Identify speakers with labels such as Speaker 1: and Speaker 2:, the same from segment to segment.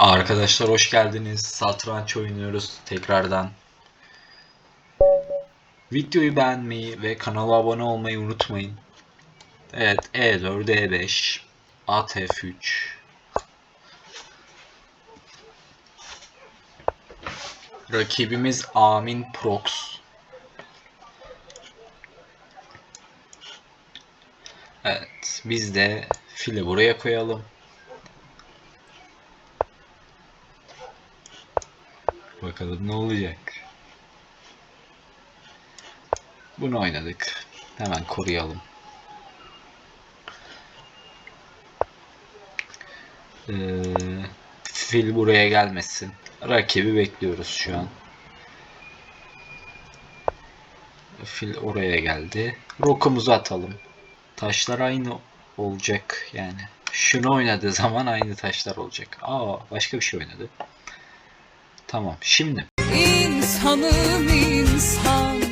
Speaker 1: Arkadaşlar hoş geldiniz. Satranç oynuyoruz tekrardan. Videoyu beğenmeyi ve kanala abone olmayı unutmayın. Evet E4, E5, At F3. Rakibimiz Amin Prox. Evet, biz de fili buraya koyalım. Bakalım ne olacak. Bunu oynadık. Hemen koruyalım. Ee, fil buraya gelmesin. Rakibi bekliyoruz şu an. Fil oraya geldi. Rokumuzu atalım. Taşlar aynı olacak yani. Şunu oynadığı zaman aynı taşlar olacak. Aa başka bir şey oynadı. Tamam. Şimdi
Speaker 2: İnsanım insan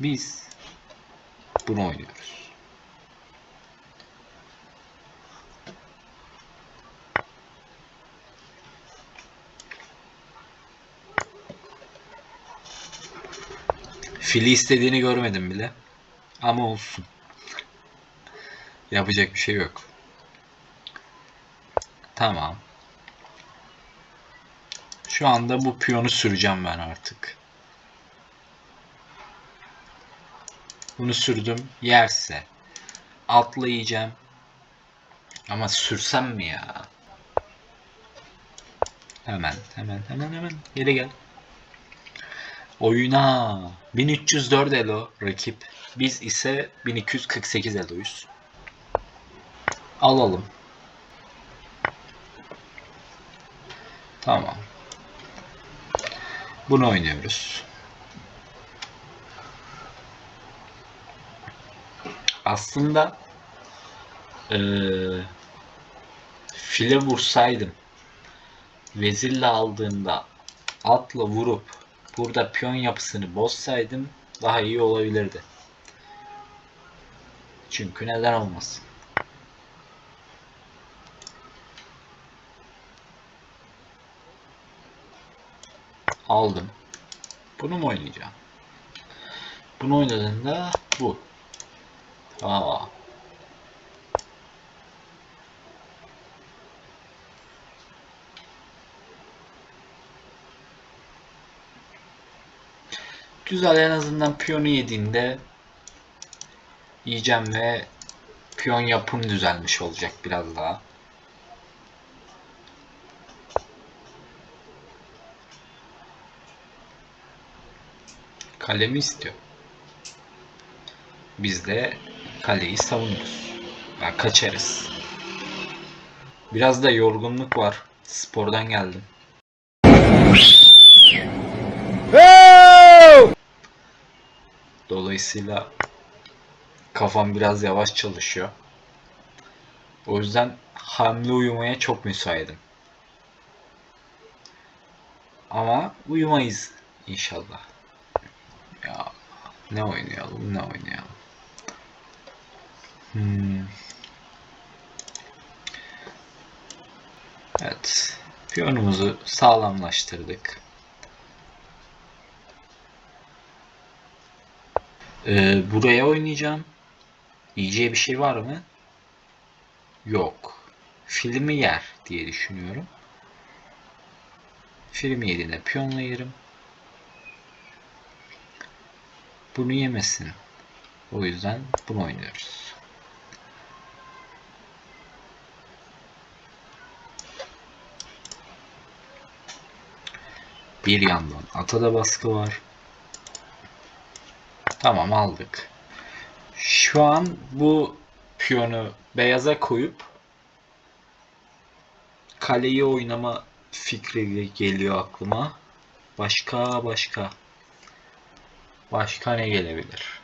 Speaker 1: biz bunu oynuyoruz. Fili istediğini görmedim bile. Ama olsun. Yapacak bir şey yok. Tamam. Şu anda bu piyonu süreceğim ben artık. Bunu sürdüm. Yerse atlayacağım. Ama sürsem mi ya? Hemen, hemen, hemen, hemen. Geri gel. Oyuna 1304 elo rakip. Biz ise 1248 eloyuz. Alalım. Tamam. Bunu oynuyoruz. Aslında eee file vursaydım vezirle aldığında atla vurup burada piyon yapısını bozsaydım daha iyi olabilirdi. Çünkü neden olmasın? Aldım. Bunu mu oynayacağım? Bunu oynadığında bu. Aa. Güzel en azından piyonu yediğinde yiyeceğim ve piyon yapım düzelmiş olacak biraz daha. Kalemi istiyor. Biz de kaleyi savunuyoruz. Ya kaçarız. Biraz da yorgunluk var. Spordan geldim. Dolayısıyla kafam biraz yavaş çalışıyor. O yüzden hamle uyumaya çok müsaitim. Ama uyumayız inşallah. Ne oynayalım ne oynayalım. Hmm. Evet. Piyonumuzu sağlamlaştırdık. Ee, buraya oynayacağım. Yiyeceği bir şey var mı? Yok. Filmi yer diye düşünüyorum. Filmi yediğinde piyonla yerim. Bunu yemesin. O yüzden bunu oynuyoruz. Bir yandan ata da baskı var. Tamam aldık. Şu an bu piyonu beyaza koyup kaleyi oynama fikri geliyor aklıma. Başka başka. Başka ne gelebilir?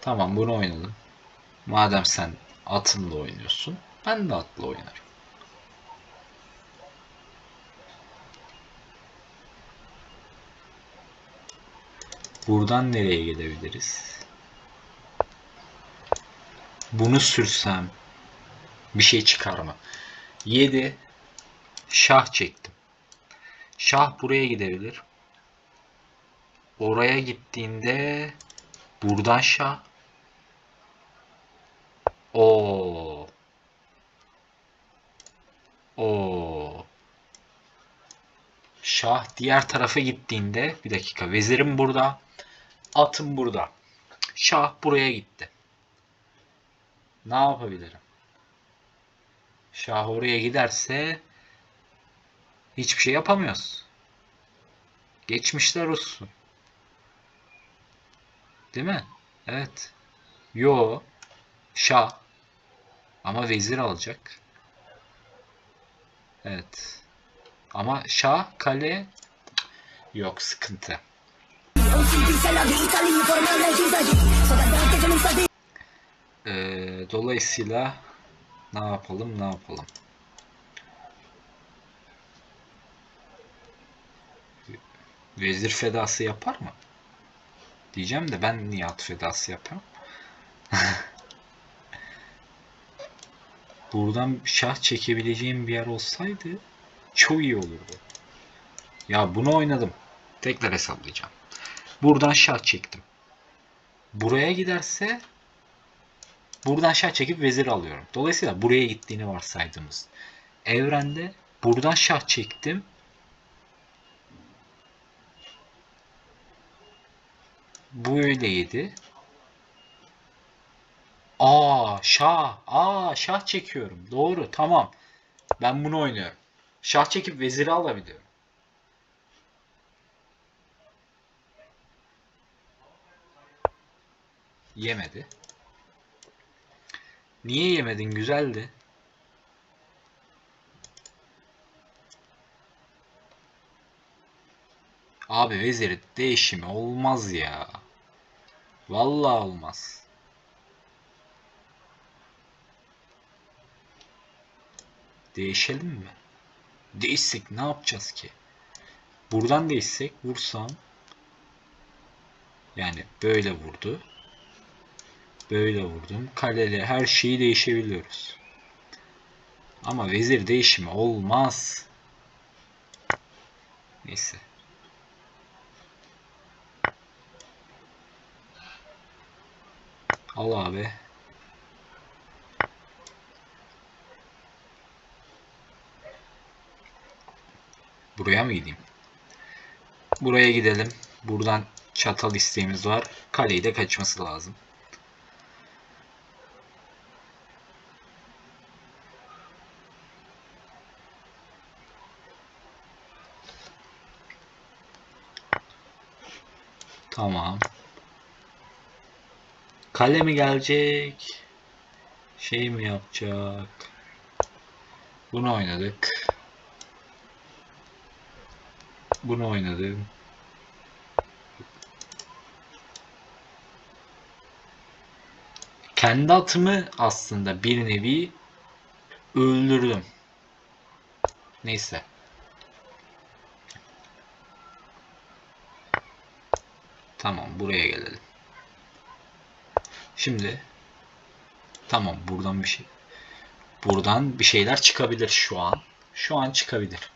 Speaker 1: Tamam bunu oynadım. Madem sen atınla oynuyorsun, ben de atla oynarım. Buradan nereye gidebiliriz? Bunu sürsem bir şey çıkar mı? 7 şah çektim. Şah buraya gidebilir. Oraya gittiğinde buradan şah. O. O. Şah diğer tarafa gittiğinde bir dakika vezirim burada. Atım burada. Şah buraya gitti. Ne yapabilirim? Şah giderse hiçbir şey yapamıyoruz. Geçmişler olsun. Değil mi? Evet. Yo. Şah. Ama vezir alacak. Evet. Ama şah kale yok sıkıntı. Ee, dolayısıyla ne yapalım ne yapalım? Vezir fedası yapar mı? Diyeceğim de ben niye at fedası yaparım? Buradan şah çekebileceğim bir yer olsaydı çok iyi olurdu. Ya bunu oynadım. Tekrar hesaplayacağım. Buradan şah çektim. Buraya giderse buradan şah çekip vezir alıyorum. Dolayısıyla buraya gittiğini varsaydığımız evrende buradan şah çektim. Bu öyleydi. Aa şah. Aa şah çekiyorum. Doğru tamam. Ben bunu oynuyorum. Şah çekip veziri alabiliyorum. Yemedi. Niye yemedin? Güzeldi. Abi veziri değişimi olmaz ya. Vallahi olmaz. Değişelim mi? Değişsek ne yapacağız ki? Buradan değişsek vursam yani böyle vurdu. Böyle vurdum. Kaleli her şeyi değişebiliyoruz. Ama vezir değişimi olmaz. Neyse. Al abi. Buraya mı gideyim? Buraya gidelim. Buradan çatal isteğimiz var. Kaleyi de kaçması lazım. Tamam. Kale mi gelecek? Şey mi yapacak? Bunu oynadık. Bunu oynadım. Kendi atımı aslında bir nevi öldürdüm. Neyse. Tamam buraya gelelim. Şimdi tamam buradan bir şey buradan bir şeyler çıkabilir şu an. Şu an çıkabilir.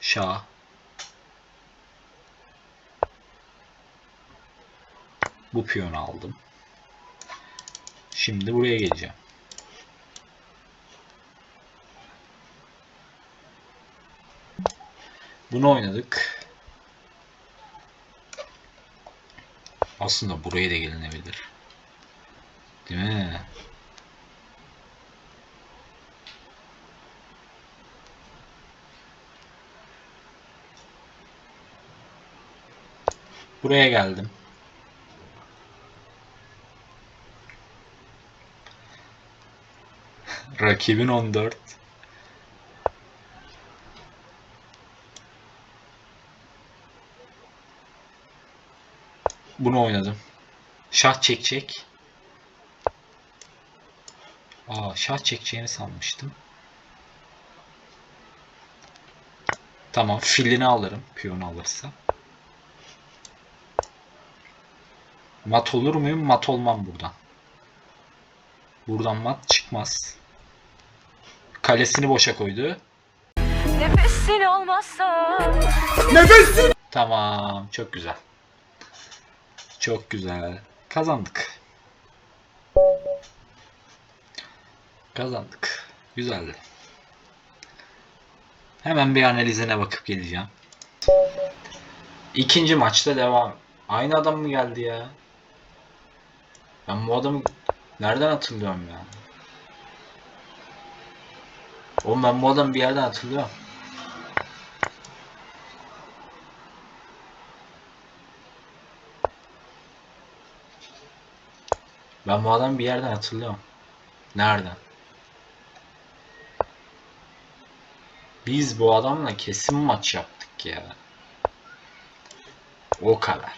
Speaker 1: Şah Bu piyonu aldım. Şimdi buraya geleceğim. Bunu oynadık. Aslında buraya da gelinebilir. Değil mi? Buraya geldim. Rakibin 14. Bunu oynadım. Şah çekecek. Aa şah çekeceğini sanmıştım. Tamam filini alırım. Piyonu alırsa. Mat olur muyum? Mat olmam buradan. Buradan mat çıkmaz. Kalesini boşa koydu.
Speaker 2: Nefesin olmazsa
Speaker 1: Tamam. Çok güzel. Çok güzel. Kazandık. Kazandık. Güzeldi. Hemen bir analizine bakıp geleceğim. İkinci maçta devam. Aynı adam mı geldi ya? Ben bu adamı nereden hatırlıyorum ya? Oğlum ben bu adamı bir yerden hatırlıyorum. Ben bu adamı bir yerden hatırlıyorum. Nereden? Biz bu adamla kesin maç yaptık ya. O kadar.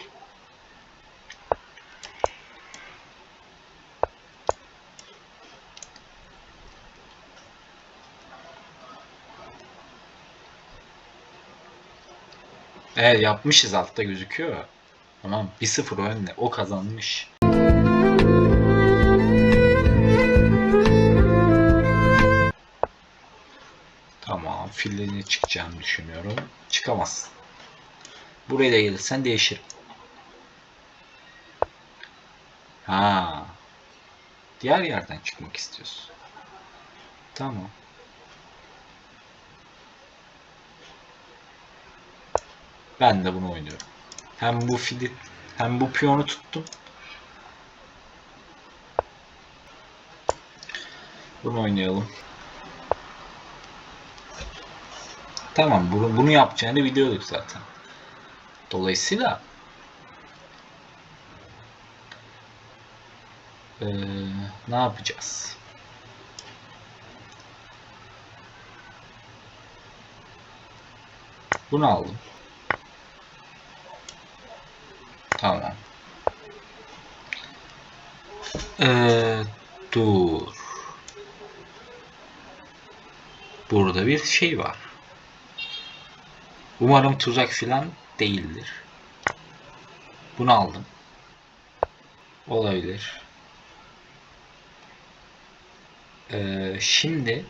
Speaker 1: Evet yapmışız altta gözüküyor. Tamam 1-0 önde. O kazanmış. Tamam, fillerine çıkacağını düşünüyorum. Çıkamazsın. Buraya da gelirsen değişir. Ha. Diğer yerden çıkmak istiyorsun. Tamam. Ben de bunu oynuyorum. Hem bu fili hem bu piyonu tuttum. Bunu oynayalım. Tamam bunu, bunu yapacağını biliyorduk zaten. Dolayısıyla eee, ne yapacağız? Bunu aldım. Tamam. Eee, dur. Burada bir şey var. Umarım tuzak filan değildir. Bunu aldım. Olabilir. Ee, şimdi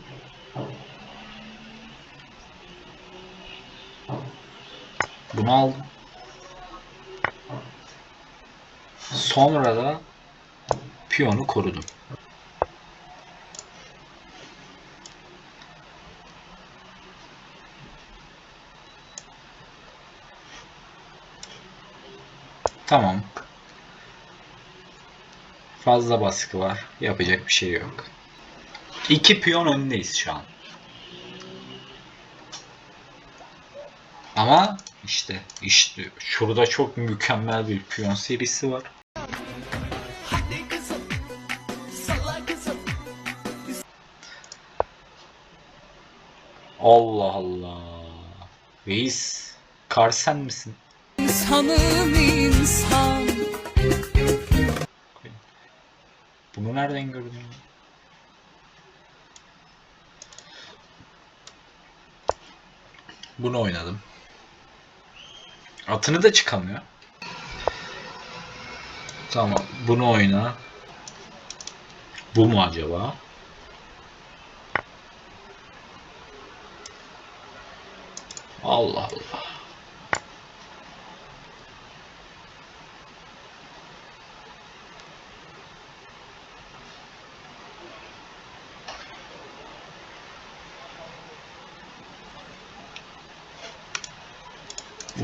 Speaker 1: bunu aldım. Sonra da piyonu korudum. Tamam. Fazla baskı var. Yapacak bir şey yok. İki piyon öndeyiz şu an. Ama işte işte şurada çok mükemmel bir piyon serisi var. Allah Allah. Reis, kar sen misin?
Speaker 2: İnsanım insan
Speaker 1: Bunu nereden gördün? Bunu oynadım. Atını da çıkamıyor. Tamam, bunu oyna. Bu mu acaba? Allah Allah.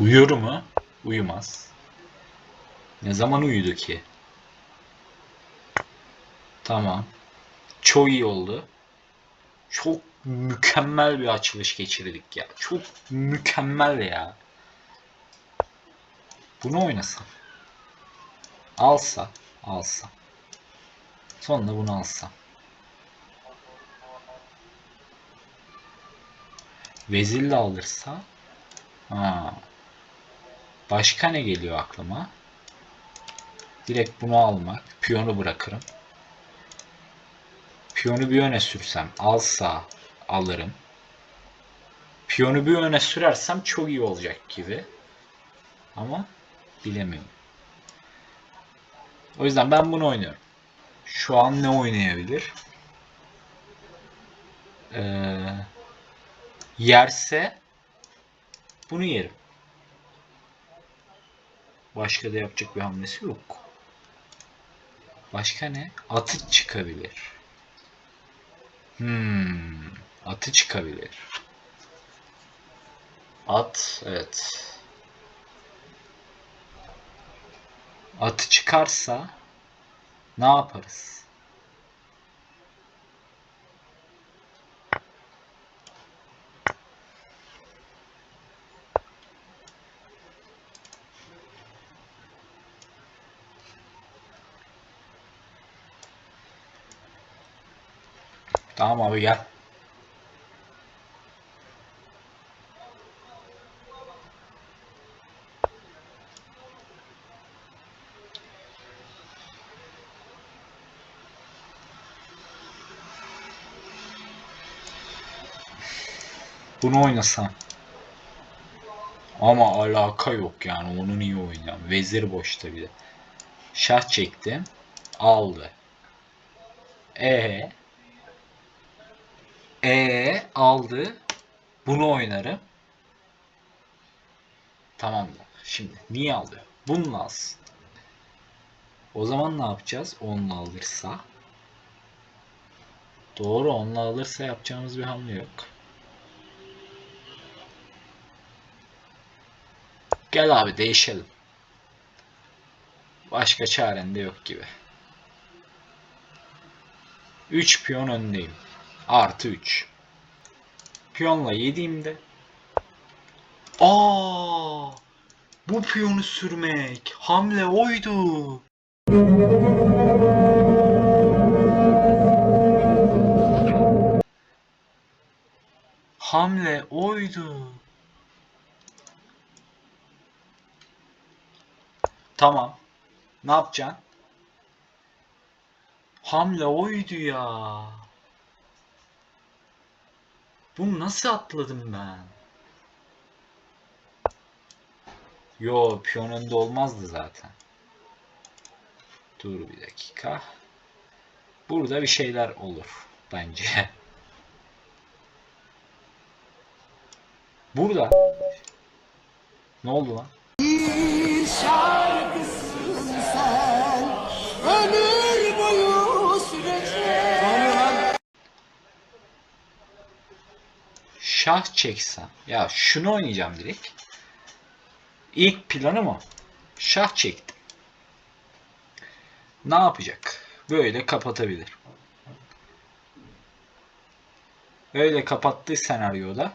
Speaker 1: Uyuyor mu? Uyumaz. Ne zaman uyudu ki? Tamam. Çok iyi oldu. Çok mükemmel bir açılış geçirdik ya. Çok mükemmel ya. Bunu oynasam. Alsa. Alsa. Sonra bunu alsam. Vezirle alırsa. Ha. Başka ne geliyor aklıma? Direkt bunu almak. Piyonu bırakırım. Piyonu bir öne sürsem alsa alırım. Piyonu bir öne sürersem çok iyi olacak gibi. Ama bilemiyorum. O yüzden ben bunu oynuyorum. Şu an ne oynayabilir? Ee, yerse bunu yerim. Başka da yapacak bir hamlesi yok. Başka ne? Atı çıkabilir. Hmm, atı çıkabilir. At, evet. Atı çıkarsa ne yaparız? Tamam abi gel. Bunu oynasam. Ama alaka yok yani. Onu niye oynayacağım? Vezir boşta bir de. Şah çektim. Aldı. E e aldı. Bunu oynarım. Tamam mı? Şimdi niye aldı? Bununla alsın. O zaman ne yapacağız? Onunla alırsa. Doğru onunla alırsa yapacağımız bir hamle yok. Gel abi değişelim. Başka çaren de yok gibi. 3 piyon öndeyim. Artı 3. Piyonla yediğimde Aa! Bu piyonu sürmek. Hamle oydu. Hamle oydu. Tamam. Ne yapacaksın? Hamle oydu ya. Bunu nasıl atladım ben? Yo piyon önde olmazdı zaten. Dur bir dakika. Burada bir şeyler olur bence. Burada. Ne oldu lan? Şah çeksem. Ya şunu oynayacağım direkt. İlk planı mı? Şah çektim. Ne yapacak? Böyle kapatabilir. Böyle kapattığı senaryoda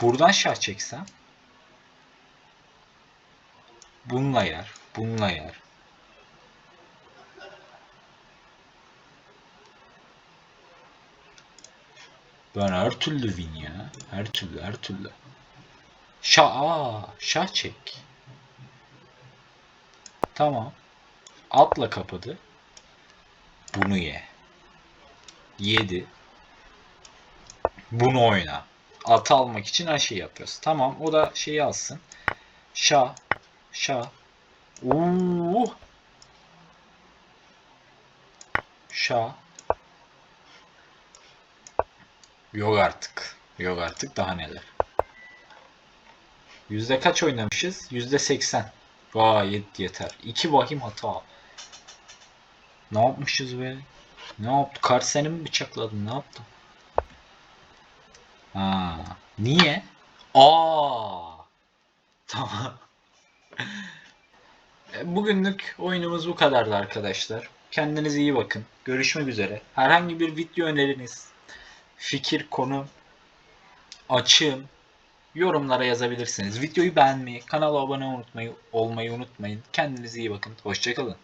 Speaker 1: buradan şah çeksem bununla yer, bununla yer. Ben her türlü win ya. Her türlü, her türlü. Şah, aa, şah çek. Tamam. Atla kapadı. Bunu ye. Yedi. Bunu oyna. Atı almak için her şeyi yapıyoruz. Tamam o da şeyi alsın. Şah. Şah. Uuu. Şah. Yok artık. Yok artık daha neler. Yüzde kaç oynamışız? Yüzde seksen. Gayet yeter. İki vahim hata. Ne yapmışız be? Ne yaptı? Kart seni mi bıçakladın? Ne yaptın? Ha. Niye? Aa. Tamam. E, Bugünlük oyunumuz bu kadardı arkadaşlar. Kendinize iyi bakın. Görüşmek üzere. Herhangi bir video öneriniz, fikir, konu, açığım yorumlara yazabilirsiniz. Videoyu beğenmeyi, kanala abone olmayı, olmayı unutmayın. Kendinize iyi bakın. Hoşçakalın.